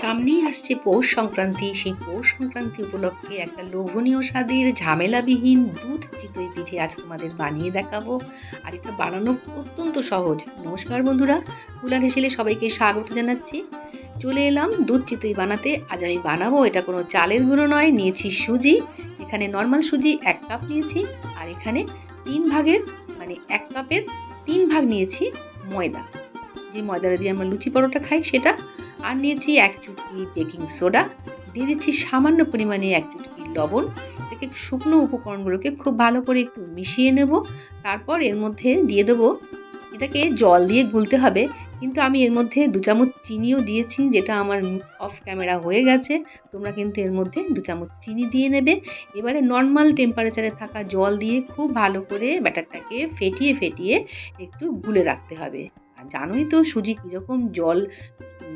সামনেই আসছে পৌষ সংক্রান্তি। সেই পৌষ সংক্রান্তি উপলক্ষে একটা লোভনীয় স্বাদের ঝামেলাবিহীন দুধ চিতই পিঠে আজ তোমাদের বানিয়ে দেখাবো। আর এটা বানানো অত্যন্ত সহজ। নমস্কার বন্ধুরা, কুলার হেসেলে সবাইকে স্বাগত জানাচ্ছি। চলে এলাম দুধ চিতই বানাতে। আজ আমি বানাবো এটা কোনো চালের গুঁড়ো নয়, নিয়েছি সুজি। এখানে নর্মাল সুজি এক কাপ নিয়েছি আর এখানে তিন ভাগের মানে এক কাপের তিন ভাগ নিয়েছি ময়দা। যে ময়দাটা দিয়ে আমরা লুচি পরোটা খাই সেটা আর নিয়েছি এক চুটকি বেকিং সোডা। দিয়ে দিচ্ছি সামান্য পরিমাণে এক চুটকি লবণ। এটাকে শুকনো উপকরণগুলোকে খুব ভালো করে একটু মিশিয়ে নেব। তারপর এর মধ্যে দিয়ে দেবো, এটাকে জল দিয়ে গুলতে হবে। কিন্তু আমি এর মধ্যে দু চামচ চিনিও দিয়েছি, যেটা আমার অফ ক্যামেরা হয়ে গেছে। তোমরা কিন্তু এর মধ্যে দু চামচ চিনি দিয়ে নেবে। এবারে নর্মাল টেম্পারেচারে থাকা জল দিয়ে খুব ভালো করে ব্যাটারটাকে ফেটিয়ে ফেটিয়ে একটু গুলে রাখতে হবে। আর জানোই তো সুজি কীরকম জল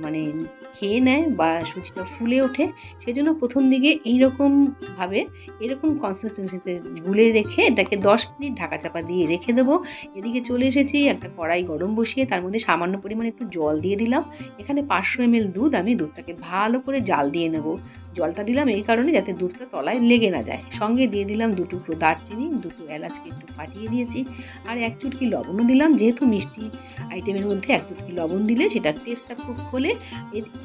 মানে খেয়ে নেয় বা সুজিটা ফুলে ওঠে, সেজন্য প্রথম দিকে এইরকমভাবে এরকম কনসিস্টেন্সিতে গুলে রেখে এটাকে দশ মিনিট ঢাকা চাপা দিয়ে রেখে দেবো। এদিকে চলে এসেছি, একটা কড়াই গরম বসিয়ে, তার মধ্যে সামান্য পরিমাণে একটু জল দিয়ে দিলাম। এখানে পাঁচশো এমএল দুধ, আমি দুধটাকে ভালো করে জাল দিয়ে নেব। জলটা দিলাম এই কারণে যাতে দুধটা তলায় লেগে না যায়। সঙ্গে দিয়ে দিলাম দু টুকরো দারচিনি দুটো এলাচকে একটু ফাটিয়ে দিয়েছি। আর এক চুটকি লবণও দিলাম, যেহেতু মিষ্টি আইটেমের মধ্যে এক চুটকি লবণ দিলে সেটার টেস্টটা খুব খোলে।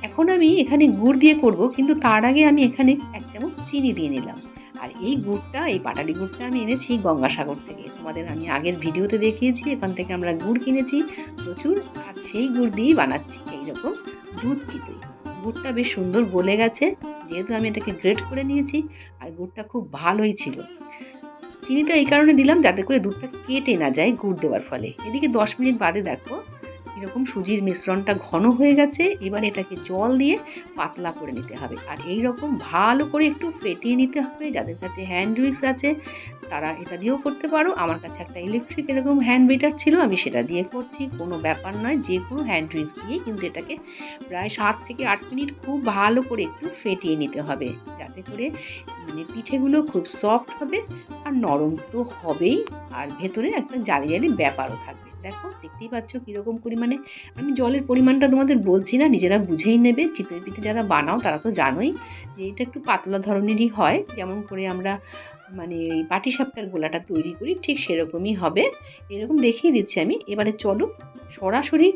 এখন আমি এখানে গুড় দিয়ে করব, কিন্তু তার আগে আমি এখানে এক চামচ চিনি দিয়ে নিলাম। আর এই গুড়টা, এই পাটালি গুড়টা আমি এনেছি গঙ্গাসাগর থেকে। তোমাদের আমি আগের ভিডিওতে দেখিয়েছি, এখান থেকে আমরা গুড় কিনেছি। প্রচুর, আর সেই গুড় দিয়েই বানাচ্ছি, এইরকম দুধ চিতই। গুড়টা বেশ সুন্দর গলে গেছে। যেহেতু আমি এটাকে গ্রেট করে নিয়েছি আর গুড়টা খুব ভালোই ছিল। চিনিটা এই কারণে দিলাম যাতে করে দুধটা কেটে না যায় গুড় দেওয়ার ফলে। এদিকে দশ মিনিট বাদে দেখো এরকম সুজির মিশ্রণটা ঘন হয়ে গেছে, এবার এটাকে জল দিয়ে পাতলা করে নিতে হবে। আর এই রকম ভালো করে একটু ফেটিয়ে নিতে হবে, যাদের কাছে হ্যান্ড উইক্স আছে, তারা এটা দিয়েও করতে পারো। আমার কাছে একটা ইলেকট্রিক এরকম হ্যান্ড বিটার ছিল, আমি সেটা দিয়ে করছি। কোনো ব্যাপার নয়, যে কোনো হ্যান্ড উইক্স দিয়ে কিন্তু এটাকে প্রায় সাত থেকে আট মিনিট খুব ভালো করে একটু ফেটিয়ে নিতে হবে, যাতে করে মানে পিঠেগুলো খুব সফট হবে আর নরম তো হবেই। আর ভেতরে একটা জালি জালি ব্যাপারও থাকবে। দেখো, দেখতেই পাচ্ছ কীরকম পরিমাণে, আমি জলের পরিমাণটা তোমাদের বলছি না, নিজেরা বুঝেই নেবে। চিতই পিঠে যারা বানাও, তারা তো জানোই যে এটা একটু পাতলা ধরনেরই হয়। যেমন করে আমরা মানে এই পাটিসাপটার গোলাটা তৈরি করি, ঠিক সেরকমই হবে। এরকম দেখিয়ে দিচ্ছি আমি। এবারে চলো, সরাসরি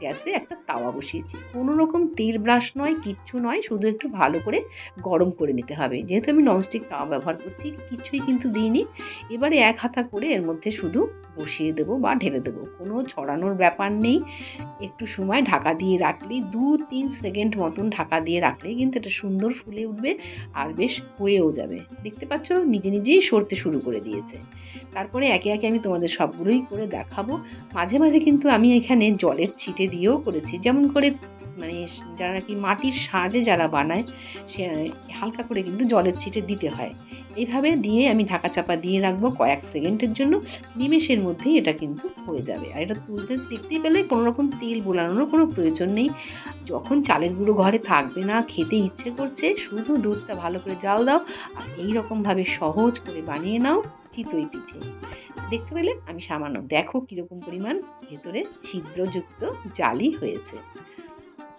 গ্যাসে একটা তাওয়া বসিয়েছি। কোনো রকম তেল ব্রাশ নয়, কিচ্ছু নয়, শুধু একটু ভালো করে গরম করে নিতে হবে। যেহেতু আমি ননস্টিক তাওয়া ব্যবহার করছি, কিছুই কিন্তু দিইনি। এবারে এক হাতা করে এর মধ্যে শুধু বসিয়ে দেবো বা ঢেলে দেবো। কোনো ছড়ানোর ব্যাপার নেই। একটু সময় ঢাকা দিয়ে রাখলেই দু তিন সেকেন্ড মতন ঢাকা দিয়ে রাখলেই কিন্তু এটা সুন্দর ফুলে উঠবে আর বেশ হয়েও যাবে। দেখতে পাচ্ছ, নিজে নিজেই সরতে শুরু করে দিয়েছে। তারপরে একে একে আমি তোমাদের সবগুলোই করে দেখাবো। মাঝে মাঝে কিন্তু আমি এখানে জলের ছিটে দিয়েও করেছি। যেমন করে মানে যারা নাকি মাটির সাজে যারা বানায়, সে হালকা করে কিন্তু জলের ছিটে দিতে হয়। এইভাবে দিয়ে আমি ঢাকা চাপা দিয়ে রাখব কয়েক সেকেন্ডের জন্য। নিমেষের মধ্যেই এটা কিন্তু হয়ে যাবে। আর এটা তুলতে দেখতেই পেলে কোনো রকম তেল বোলানোর কোনো প্রয়োজন নেই। যখন চালের গুঁড়ো ঘরে থাকবে না, খেতে ইচ্ছে করছে, শুধু দুধটা ভালো করে জাল দাও আর এই রকমভাবে সহজ করে বানিয়ে নাও চিতই পিঠে। দেখতে পেলে আমি সামান্য দেখো কীরকম পরিমাণ ভেতরে ছিদ্রযুক্ত জালি হয়েছে।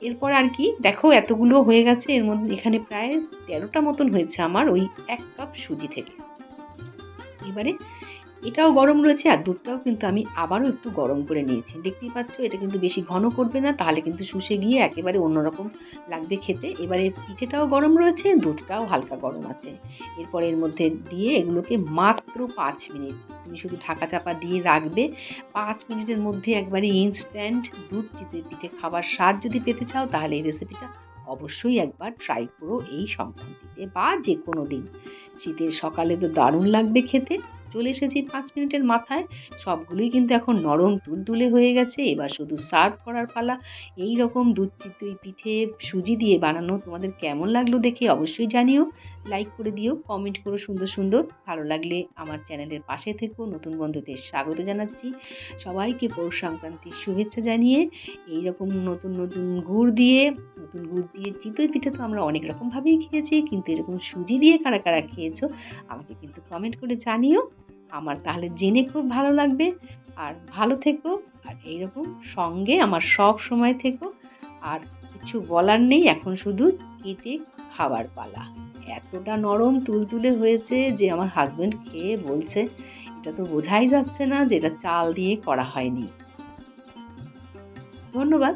এরপর আর কি, দেখো এতগুলো হয়ে গেছে, এর মধ্যে এখানে প্রায় তেরোটা মতন হয়েছে আমার ওই এক কাপ সুজি থেকে। এবারে এটাও গরম রয়েছে আর দুধটাও কিন্তু আমি আবারও একটু গরম করে নিয়েছি। দেখতেই পাচ্ছ, এটা কিন্তু বেশি ঘন করবে না, তাহলে কিন্তু শুষে গিয়ে একেবারে অন্যরকম লাগবে খেতে। এবারে পিঠেটাও গরম রয়েছে, দুধটাও হালকা গরম আছে। এরপর এর মধ্যে দিয়ে এগুলোকে মাত্র পাঁচ মিনিট, তুমি শুধু ঢাকা চাপা দিয়ে রাখবে। পাঁচ মিনিটের মধ্যে একবারে ইনস্ট্যান্ট দুধ চিতে পিঠে খাবার স্বাদ যদি পেতে চাও, তাহলে এই রেসিপিটা অবশ্যই একবার ট্রাই করো এই সংক্রান্তিতে বা যে কোনো দিন। শীতের সকালে তো দারুণ লাগবে খেতে। চলে এসেছি পাঁচ মিনিটের মাথায়। সবগুলোই কিন্তু এখন নরম তুলতুলে হয়ে গেছে। এবার শুধু সার্ভ করার পালা। এই রকম দুধ চিতই পিঠে সুজি দিয়ে বানানো তোমাদের কেমন লাগল দেখে অবশ্যই জানিও। লাইক করে দিও, কমেন্ট করো সুন্দর সুন্দর। ভালো লাগলে আমার চ্যানেলের পাশে থেকো। নতুন বন্ধুদের স্বাগত জানাচ্ছি। সবাইকে পৌষ সংক্রান্তির শুভেচ্ছা জানিয়ে এই রকম নতুন নতুন গুড় দিয়ে, নতুন গুড় দিয়ে চিতই পিঠে তো আমরা অনেক রকমভাবেই খেয়েছি। কিন্তু এরকম সুজি দিয়ে কারা কারা খেয়েছো, আমাকে কিন্তু কমেন্ট করে জানিও। আমার তাহলে জেনে খুব ভালো লাগবে। আর ভালো থেকো, আর এইরকম সঙ্গে আমার সব সময় থেকো। আর কিছু বলার নেই, এখন শুধু কেটে খাবার পালা। এতটা নরম তুলতুলে হয়েছে যে আমার হাজব্যান্ড খেয়ে বলছে, এটা তো বোঝাই যাচ্ছে না যে এটা চাল দিয়ে করা হয়নি। ধন্যবাদ।